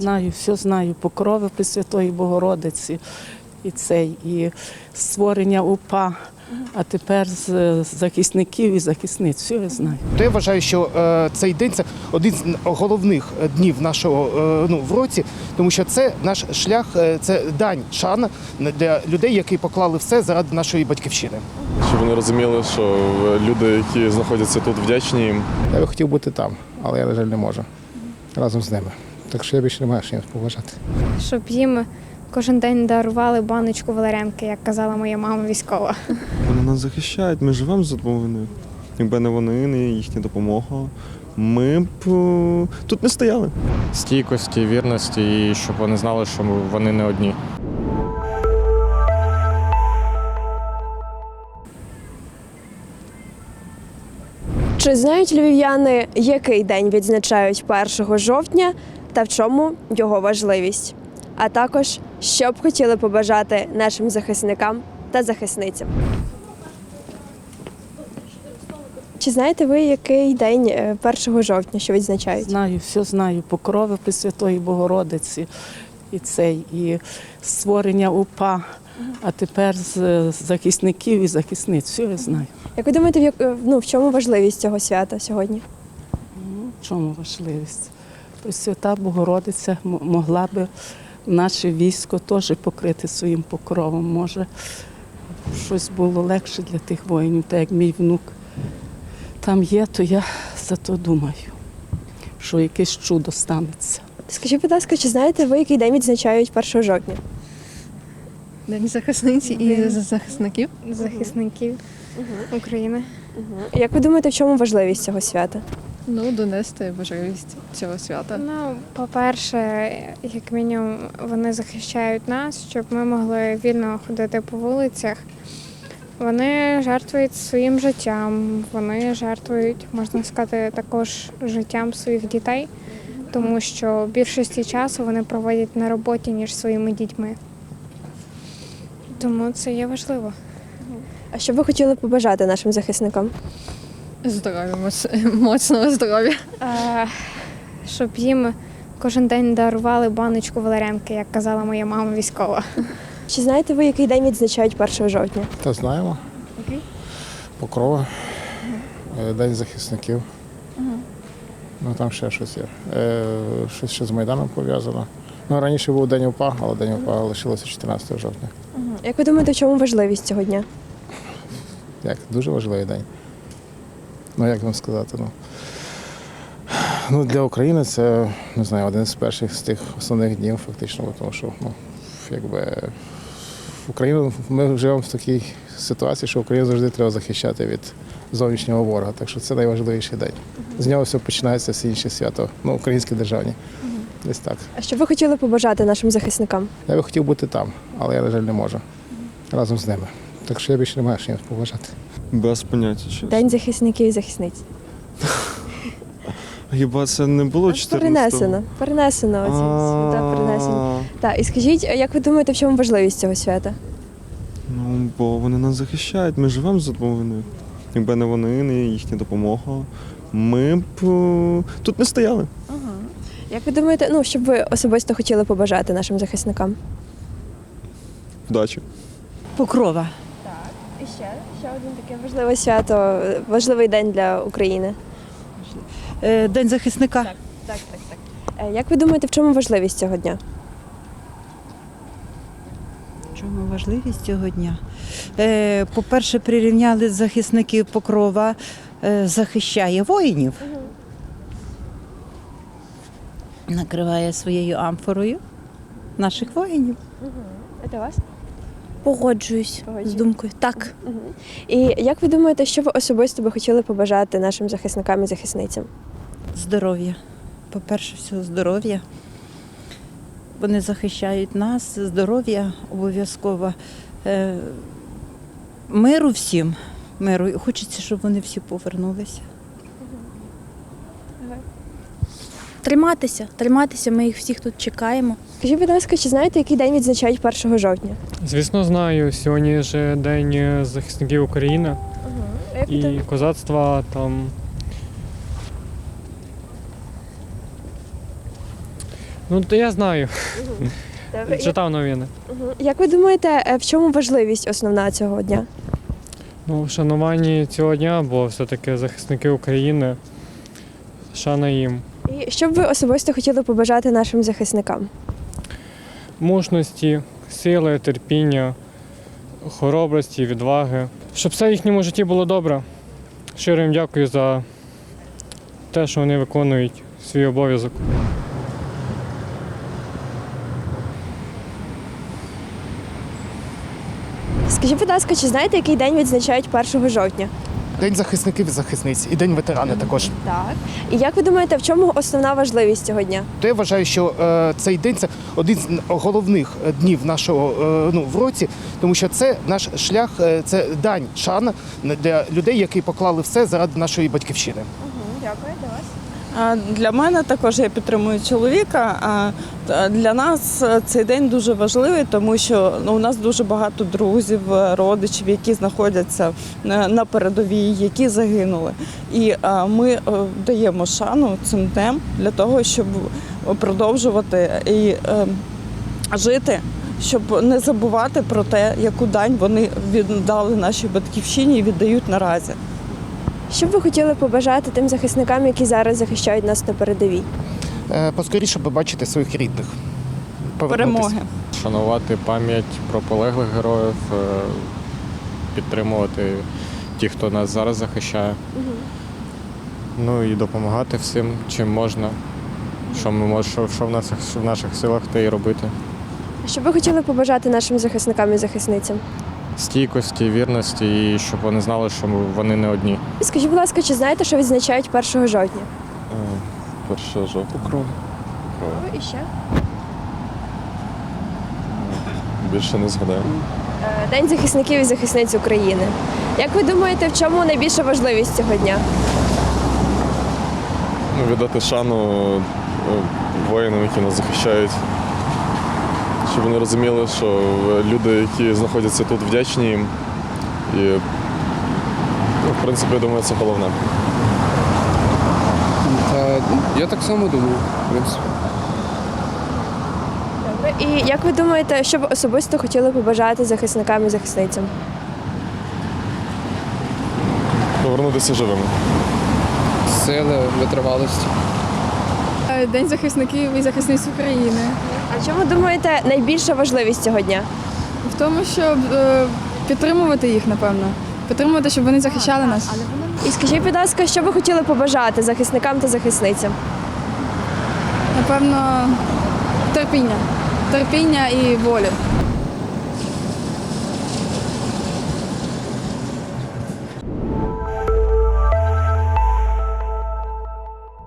Знаю, все знаю, покрови Пресвятої Богородиці і цей, і створення УПА, а тепер з захисників і захисниць. Все я знаю. То я вважаю, що е, цей день це один з головних е, днів нашого е, ну, в році, тому що це наш шлях, е, це дань шана для людей, які поклали все заради нашої батьківщини. Щоб вони розуміли, що люди, які знаходяться тут, вдячні їм. Я би хотів бути там, але я, на жаль, не можу разом з ними. Так що я більше не маю що їм поважати. щоб їм кожен день дарували баночку валеренки, як казала моя мама військова. Вони нас захищають, ми живемо за допомогою. Якби не вони, не їхня допомога, ми б е, тут не стояли. стійкості, вірності, і щоб вони знали, що вони не одні. Чи знають львів'яни, який день відзначають 1 жовтня та в чому його важливість? А також, що б хотіли побажати нашим захисникам та захисницям? Чи знаєте ви, який день е, 1 жовтня, що відзначають? Знаю, все знаю, покрови Пресвятої Богородиці і цей, і створення УПА, а тепер з захисників і захисниць. Все я знаю. Як ви думаєте, в, е, ну, в чому важливість цього свята сьогодні? В чому важливість? Пресвята Богородиця могла би наше військо теж покрити своїм покровом. Може, щось було легше для тих воїнів, так як мій внук там є, то я за то думаю, що якесь чудо станеться. Скажіть, будь ласка, чи знаєте ви, який день відзначають 1 жовтня? День захисниці і захисників. Захисників України. Як ви думаєте, в чому важливість цього свята? Ну, донести важливість цього свята. Ну, по-перше, як мінімум, вони захищають нас, щоб ми могли вільно ходити по вулицях. Вони жертвують своїм життям, вони жертвують, можна сказати, також життям своїх дітей, тому що більшості часу вони проводять на роботі, ніж своїми дітьми. Тому це є важливо. А що ви хотіли побажати нашим захисникам? Здоров'я, моцного здоров'я. Е, щоб їм кожен день дарували баночку валеренки, як казала моя мама військова. Чи знаєте ви, який день відзначають 1 жовтня? Та знаємо. Покрова, е, День захисників. Ну там ще щось є. Е, Щось ще з Майданом пов'язано. Ну, раніше був День УПА, але День УПА лишилося 14 жовтня. Як ви думаєте, в чому важливість цього дня? Як дуже важливий день. Ну, як вам сказати, ну. Ну, для України це не знаю, один з перших з тих основних днів, фактично, тому що ну, якби Україну ми живемо в такій ситуації, що Україну завжди треба захищати від зовнішнього ворога. Так що це найважливіший день. З нього все починається всі інші свято, ну, українські державні. Десь так. А що ви хотіли побажати нашим захисникам? Я би хотів бути там, але я, на жаль, не можу. Разом з ними. Так що я більше не маю що їм поважати. Без поняття. чесно. День захисників і захисниць. Хіба це не було 14 Перенесено. Перенесено оці свята перенесені. Так, і скажіть, а як ви думаєте, в чому важливість цього свята? Ну, бо вони нас захищають, ми живемо за допомогою. Якби не вони, не їхня допомога, ми б е, тут не стояли. Як ви думаєте, ну що б ви особисто хотіли побажати нашим захисникам? Вдачі. Покрова. І ще, ще один таке важливе свято, важливий день для України. Е, День захисника. Так, так, так. Е, Як ви думаєте, в чому важливість цього дня? В Чому важливість цього дня? Е, По-перше, прирівняли захисників Покрова, захищає воїнів. Накриває своєю амфорою наших воїнів. Це вас? Погоджуюсь з думкою. Так. І як ви думаєте, що ви особисто би хотіли побажати нашим захисникам і захисницям? Здоров'я. По-перше, всього здоров'я. Вони захищають нас, здоров'я обов'язково. Е, Миру всім. Миру. Хочеться, щоб вони всі повернулися. Триматися, триматися, ми їх всіх тут чекаємо. Скажіть, будь ласка, чи знаєте, який день відзначають 1 жовтня? Звісно, знаю. Сьогодні ж День захисників України А як ви і козацтва там Ну, то я знаю, Добре. читав новини. Мгм. Як ви думаєте, е, в чому важливість основна цього дня? Ну, вшанування цього дня, бо все-таки захисники України. Шана їм. І що б ви особисто хотіли побажати нашим захисникам? Мужності, сили, терпіння, хоробрості, відваги. Щоб все в їхньому житті було добре. Щиро їм дякую за те, що вони виконують свій обов'язок. Скажіть, будь ласка, чи знаєте, який день відзначають 1 жовтня? День захисників і захисниць і день ветерана також. Так. І як ви думаєте, в чому основна важливість цього дня? То я вважаю, що е, цей день це один з головних е, днів нашого е, ну, в році, тому що це наш шлях, е, це дань шана для людей, які поклали все заради нашої батьківщини. Дякую, до вас. А Для мене також я підтримую чоловіка. Для нас е, цей день дуже важливий, тому що ну, у нас дуже багато друзів, е, родичів, які знаходяться на передовій, які загинули. І ми е, даємо шану цим днем для того, щоб продовжувати і е, жити. Щоб не забувати про те, яку дань вони віддали нашій батьківщині і віддають наразі. Що б ви хотіли побажати тим захисникам, які зараз захищають нас на передовій? Е, Поскоріше побачити своїх рідних. Перемоги. Шанувати пам'ять про полеглих героїв, е, підтримувати ті, хто нас зараз захищає. Ну і допомагати всім, чим можна. Що ми мож- що, що в наших що в наших силах, те і робити. Що б ви хотіли побажати нашим захисникам і захисницям? Стійкості, вірності, і щоб вони знали, що вони не одні. Скажіть, будь ласка, чи знаєте, що відзначають 1 жовтня? Перше жовтня. Кров. І ще Більше не згадаю. Е, День захисників і захисниць України. Як ви думаєте, в чому найбільша важливість цього дня? Ну, віддати шану е, воїнам, які нас захищають. Щоб вони розуміли, що люди, які знаходяться тут, вдячні їм. І, ну, в принципі, я думаю, це головне. Та, я так само думаю, в принципі. Добре. І як ви думаєте, що б особисто хотіли побажати захисникам і захисницям? Повернутися живими. Сили, витривалості. День захисників і захисниць України. А чому думаєте найбільша важливість цього дня? В тому, щоб е, підтримувати їх, напевно. Підтримувати, щоб вони захищали нас. І скажіть, будь ласка, що ви хотіли побажати захисникам та захисницям? Напевно, терпіння. Терпіння і волі.